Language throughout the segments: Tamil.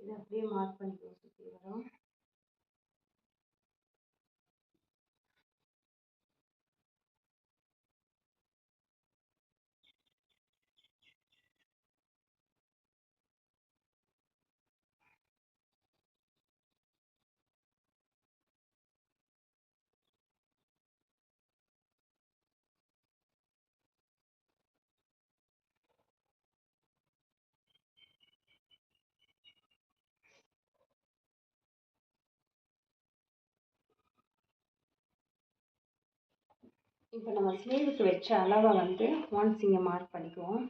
இதை அப்படியே மார்க் பண்ணிக்குவோம் சுற்றி வரும். இப்போ நம்ம ஸ்லீவுக்கு வச்ச அளவை வந்து ஒன்ஸ் இங்கே மார்க் பண்ணிக்குவோம்.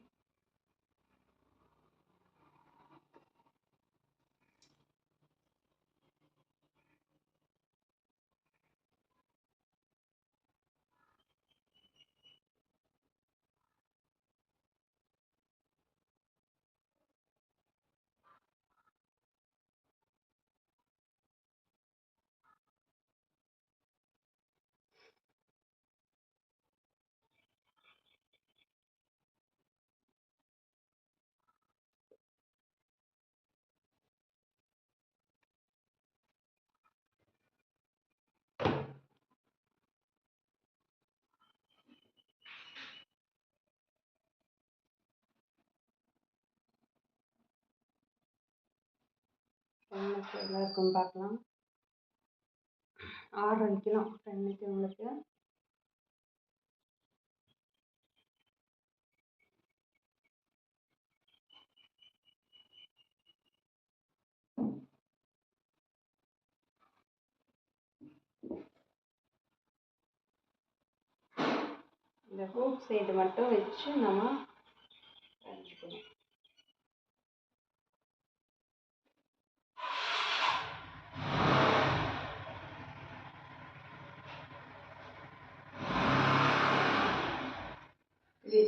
ஃப்ரெண்ட்னுக்கு எவ்வளோ இருக்குன்னு பார்க்கலாம் ஆறரை வைக்கலாம் இன்னைக்கு உங்களுக்கு. இந்த ஹூக் சைடு மட்டும் வச்சு நம்ம வரைஞ்சிக்கணும்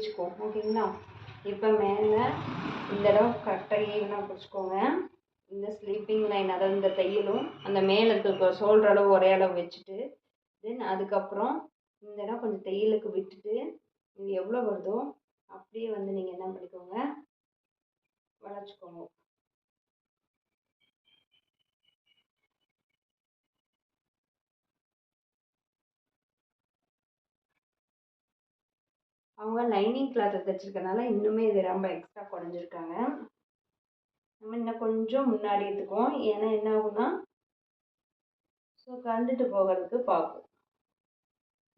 இப்படி வச்சுக்கோ ஓகேங்களா இப்போ மேலே இந்த இடம் கரெக்டாக ஈவனாக பிடிச்சிக்கோங்க இந்த ஸ்லீப்பிங் லைன் அதாவது இந்த தையலும் அந்த மேலே இப்போ சோல்டர் அளவு ஒரே அளவு வச்சுட்டு தென் அதுக்கப்புறம் இந்த இடம் கொஞ்சம் தையலுக்கு விட்டுட்டு இது எவ்வளோ வருதோ அப்படியே வந்து நீங்கள் என்ன பண்ணிக்கோங்க வளைச்சிக்கோங்க. அவங்க லைனிங் கிளாத்தை தைச்சிருக்கனால இன்னுமே இது ரொம்ப எக்ஸ்ட்ரா குறைஞ்சிருக்காங்க. நம்ம இன்னும் கொஞ்சம் முன்னாடி எடுத்துக்குவோம். ஏன்னா என்ன ஆகும்னா ஸோ கண்டுட்டு போகிறதுக்கு பார்க்கும்.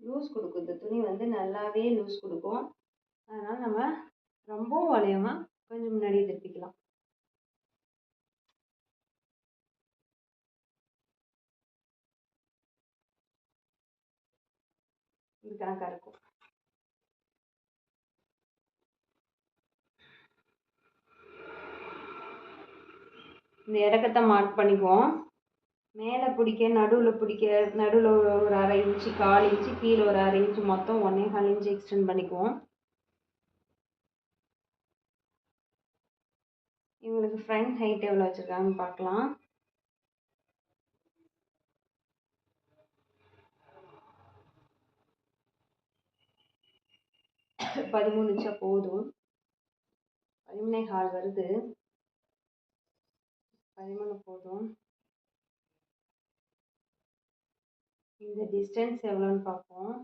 லூஸ் கொடுக்கும். இந்த துணி வந்து நல்லாவே லூஸ் கொடுக்கும். அதனால் நம்ம ரொம்பவும் வளையாமல் கொஞ்சம் முன்னாடி திருப்பிக்கலாம். இது கணக்காக இருக்கும். இந்த இறக்கத்தை மார்க் பண்ணிக்குவோம். மேலே பிடிக்க நடுவில் பிடிக்க நடுவில் ஒரு அரை இன்ச்சு கால் இன்ச்சு கீழே ஒரு அரை இன்ச்சு மொத்தம் ஒன்றே கால் இன்ச்சு எக்ஸ்டெண்ட் பண்ணிக்குவோம். இவங்களுக்கு ஃப்ரண்ட் ஹைட் எவ்வளோ வச்சுருக்காங்கன்னு பார்க்கலாம். பதிமூணு இன்ச்சா போதும். பதிமூணே கால் வருது. பதிமூணு போதும். இந்த டிஸ்டன்ஸ் எவ்வளோன்னு பார்ப்போம்.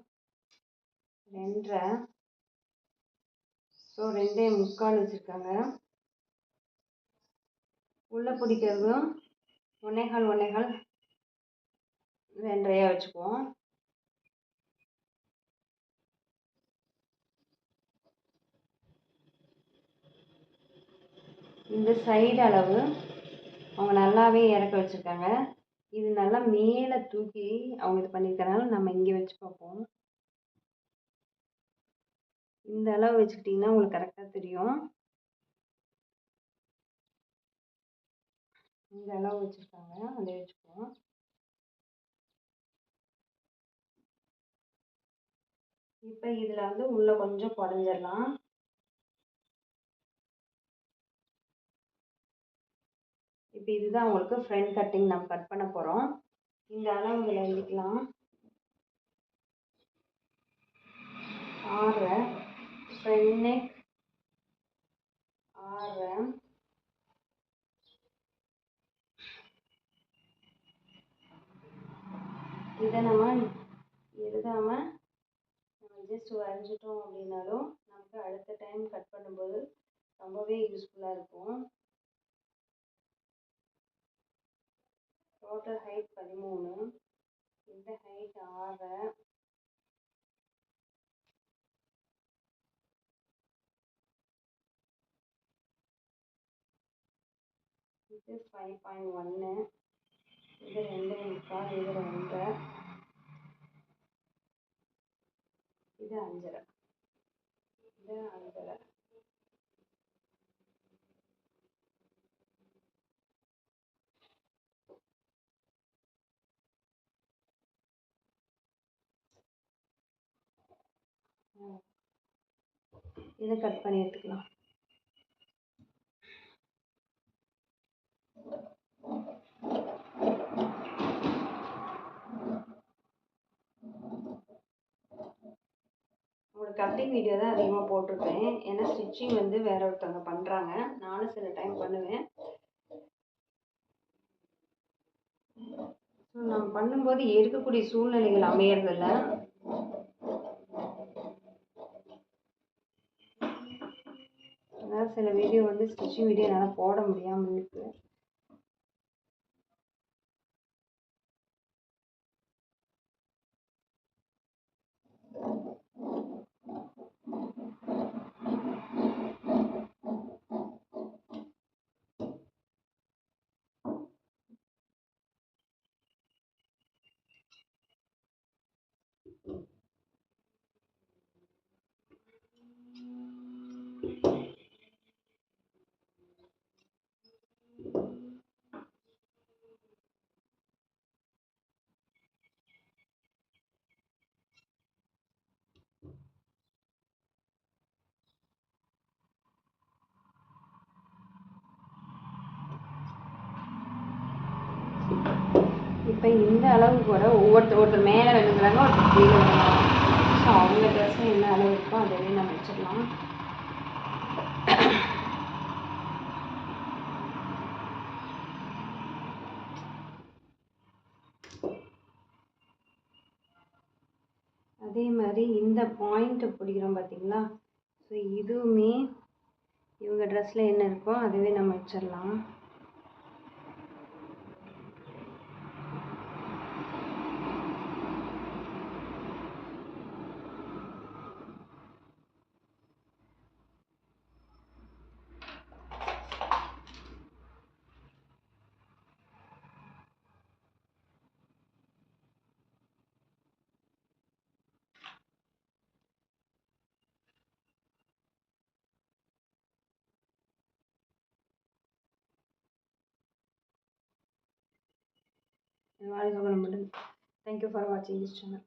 ரெண்டரை. ஸோ ரெண்டே முக்கால் வச்சுருக்காங்க. உள்ளே பிடிக்கிறதும் ஒன்னேகால் ஒன்னேகால் ரெண்டரையாக வச்சுக்குவோம். இந்த சைடு அளவு அவங்க நல்லாவே இறக்க வச்சுருக்காங்க. இது நல்லா மேலே தூக்கி அவங்க இது பண்ணியிருக்கனால நம்ம இங்கே வச்சு பார்ப்போம். இந்த அளவு வச்சுக்கிட்டிங்கன்னா உங்களுக்கு கரெக்டாக தெரியும். இந்த அளவு வச்சுருக்காங்க. அதை வச்சுக்குவோம். இப்போ இதில் வந்து உள்ளே கொஞ்சம் குடஞ்சிடலாம். இப்போ இதுதான் உங்களுக்கு ஃப்ரண்ட் கட்டிங் நம்ம கட் பண்ண போகிறோம் இந்த அளவுல எழுதிக்கலாம். ஆறு ஃப்ரண்ட் நெக் இதை நம்ம எழுதாமல் நம்ம ஜஸ்ட் வரைஞ்சிட்டோம் அப்படின்னாலும் நமக்கு அடுத்த டைம் கட் பண்ணும்போது ரொம்பவே யூஸ்ஃபுல்லாக இருக்கும். டோட்டல் ஹைட் பதிமூணு. இந்த ஹைட் ஆறு இது ஃபைவ் பாயிண்ட் ஒன்று இது ரெண்டு முக்கால் இது ரெண்டரை. இது அஞ்சரை. இது அஞ்சரை இதை கட் பண்ணி எடுத்துக்கலாம். உங்களோட கட்டிங் வீடியோ தான் அதிகமாக போட்டிருப்பேன் ஏன்னா ஸ்டிச்சிங் வந்து வேற ஒருத்தவங்க பண்ணுறாங்க நானும் சில டைம் பண்ணுவேன். ஸோ நான் பண்ணும்போது இருக்கக்கூடிய சூழ்நிலைகள் அமையறதில்ல. அதனால் சில வீடியோ வந்து ஸ்டிச்சிங் வீடியோ என்னால் போட முடியாமல் இருக்கு. இப்போ இந்த அளவுக்கு வர ஒவ்வொருத்தர் ஒருத்தர் மேலே விழுங்குறாங்க ஒருத்தர் கீழே விழுங்குறாங்க ஸோ அவங்க ட்ரெஸ்ஸும் என்ன அளவு இருக்கோ அதையே நம்ம வச்சிடலாம். அதே மாதிரி இந்த பாயிண்ட் பிடிக்கிறோம் பார்த்தீங்களா ஸோ இதுவுமே இவங்க ட்ரெஸ்ஸில் என்ன இருக்கோ அதுவே நம்ம வச்சிடலாம். വാങ്ങണമെന്നുണ്ട് thank you for watching this channel